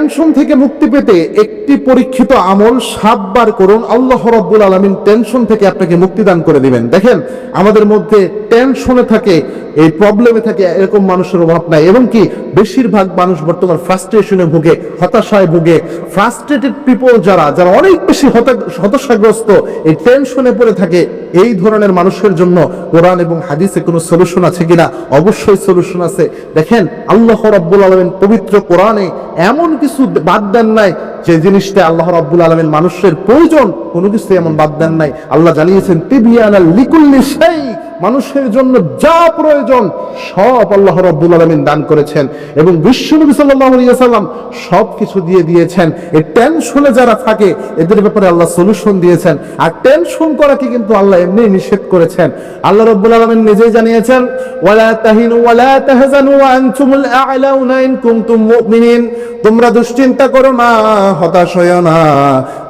Tension থেকে মুক্তি পেতে একটি পরীক্ষিত আমল সাতবার করুন, আল্লাহ রব্বুল আলমিন টেনশন থেকে আপনাকে মুক্তি দান করে দিবেন। দেখেন, আমাদের মধ্যে টেনশনে থাকে, এই প্রবলেমে থাকে, এরকম মানুষের অভাব নাই। এবং কি, বেশিরভাগ মানুষ বর্তমান ফ্রাস্ট্রেশনে ভুগে, হতাশায় ভুগে। ফ্রাস্ট্রেটেড পিপল যারা যারা অনেক বেশি হতাশাগ্রস্ত, এই টেনশনে পড়ে থাকে, এই ধরনের মানুষের জন্য কোরআন এবং হাদিসে কোনো সলিউশন আছে কিনা? অবশ্যই সলিউশন আছে। দেখেন, আল্লাহ রাব্বুল আলমিন পবিত্র কোরআনে এমন কিছু বাদ দেন নাই, যে জিনিসটা আল্লাহ রাব্বুল আলমিন মানুষের প্রয়োজন, কোনো কিছু এমন বাদ দেন নাই। আল্লাহ জানিয়েছেন, তিবিয়ানা লিকুল্লি সেই মানুষের জন্য যা প্রয়োজন, সব আল্লাহ রব্বুল আলমিন দান করেছেন। এবং বিশ্বনবী সাল্লাম সব কিছু দিয়ে দিয়েছেন। এই টেনশনে যারা থাকে, এদের ব্যাপারে আল্লাহ সলিউশন দিয়েছেন। আর টেনশন করাকে কিন্তু আল্লাহ এমনি নিষেধ করেছেন। আল্লাহ রব্বুল আলমিন নিজেই জানিয়েছেন তোমরা দুশ্চিন্তা করো না, হতাশ হইও না।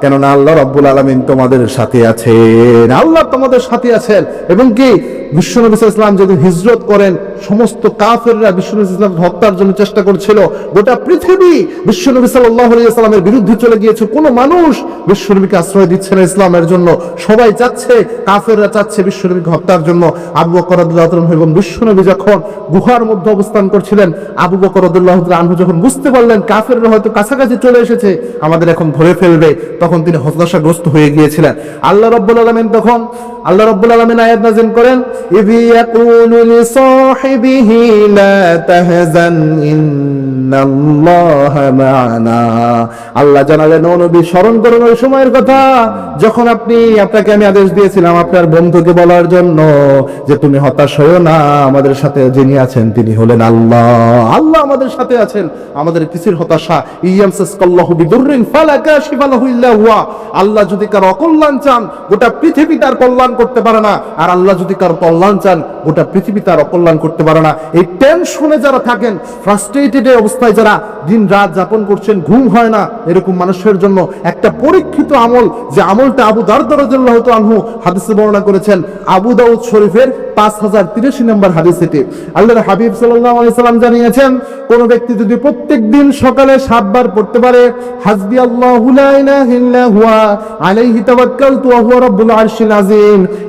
কেননা আল্লাহ রব্বুল আলমিন তোমাদের সাথে আছেন। আল্লাহ তোমাদের সাথে আছেন। এবং কি, বিশ্বনবী ইসলাম যদি হিজরত করেন সমস্ত কাফেররা বিশ্বনবী ইসলাম হত্যার জন্য চেষ্টা করছিল। গোটা পৃথিবী বিশ্বনবী সাল্লামের বিরুদ্ধে চলে গিয়েছে। কোনো মানুষ বিশ্বনবীকে আশ্রয় দিচ্ছে না ইসলামের জন্য। সবাই চাচ্ছে, কাফেররা চাচ্ছে বিশ্বনবীকে হত্যার জন্য। আবু বকর রাদিয়াল্লাহু তাআলা এবং বিশ্বনবী যখন গুহার মধ্যে অবস্থান করছিলেন, আবু বকর রাদিয়াল্লাহু আনহু যখন বুঝতে পারলেন কাফেররা হয়তো কাছাকাছি চলে এসেছে, আমাদের এখন ধরে ফেলবে, তখন তিনি হতাশাগ্রস্ত হয়ে গিয়েছিলেন। আল্লাহ রাব্বুল আলামিন তখন, আল্লাহ রাব্বুল আলামিন আয়াত নাযিল করেন, ইয ইয়াকুলু লিসাহিবিহি তাহজান ইন্নাল্লাহা মা'ানা আল্লাহ জানালেন, ও স্মরণ করুন ওই সময়ের কথা। যখন আপনি, আপনাকে আমি আদেশ দিয়েছিলাম আপনার বন্ধুকে বলার জন্য যে তুমি হতাশ হয়েও না, আমাদের সাথে যিনি আছেন তিনি হলেন আল্লাহ। আল্লাহ আমাদের সাথে আছেন, আমাদের কিসের হতাশা? আল্লাহ যদি কারও অকল্যাণ চান, গোটা পৃথিবী তার কল্যাণ করতে পারে না। আর আল্লাহ যদি কারও কল্যাণ চান, গোটা পৃথিবী তার অকল্যাণ করতে পারে না। এই টেনশনে যারা থাকেন ফ্রাস্ট্রেটেড অবস্থায় যারা দিন রাত যাপন করছেন, ঘুম হয় না এরকম মানুষের জন্য একটা পরীক্ষিত আমল, যে আমলটা আবু দারদারাহ আনহু হাদিসে বর্ণনা করেছেন, আবু দাউদ শরীফের পাঁচ হাজার তিরাশি নম্বর হাদিস এটি আল্লাহর হাবিব সাল্লাহ জানিয়েছেন, কোন ব্যক্তি যদি প্রত্যেক দিন সকালে সাতবার পড়তে পারে আল্লাহ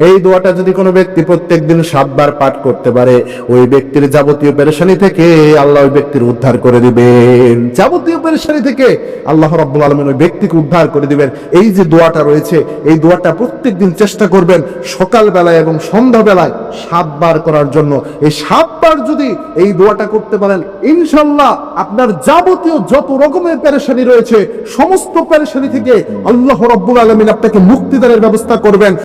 এই দোয়াটা যদি কোনো ব্যক্তি প্রত্যেক দিন সাতবার পাঠ করতে পারে, ওই ব্যক্তির যাবতীয় পেরেশানি থেকে আল্লাহ ওই ব্যক্তির উদ্ধার করে দিবেন। যাবতীয় পেরেশানি থেকে আল্লাহ রাব্বুল আলামিন ওই ব্যক্তিকে উদ্ধার করে দিবেন। এই যে দোয়াটা রয়েছে, এই দোয়াটা প্রত্যেক দিন চেষ্টা করবেন সকাল বেলায় এবং সন্ধ্যা বেলায় সাতবার করার জন্য। এই সাতবার যদি এই দোয়াটা করতে পারেন, ইনশাল্লাহ আপনার যাবতীয় যত রকমের প্যারেশানি রয়েছে, সমস্ত প্যারেশানি থেকে আল্লাহ রব্বুল আলমিন আপনাকে মুক্তিদানের ব্যবস্থা করবেন।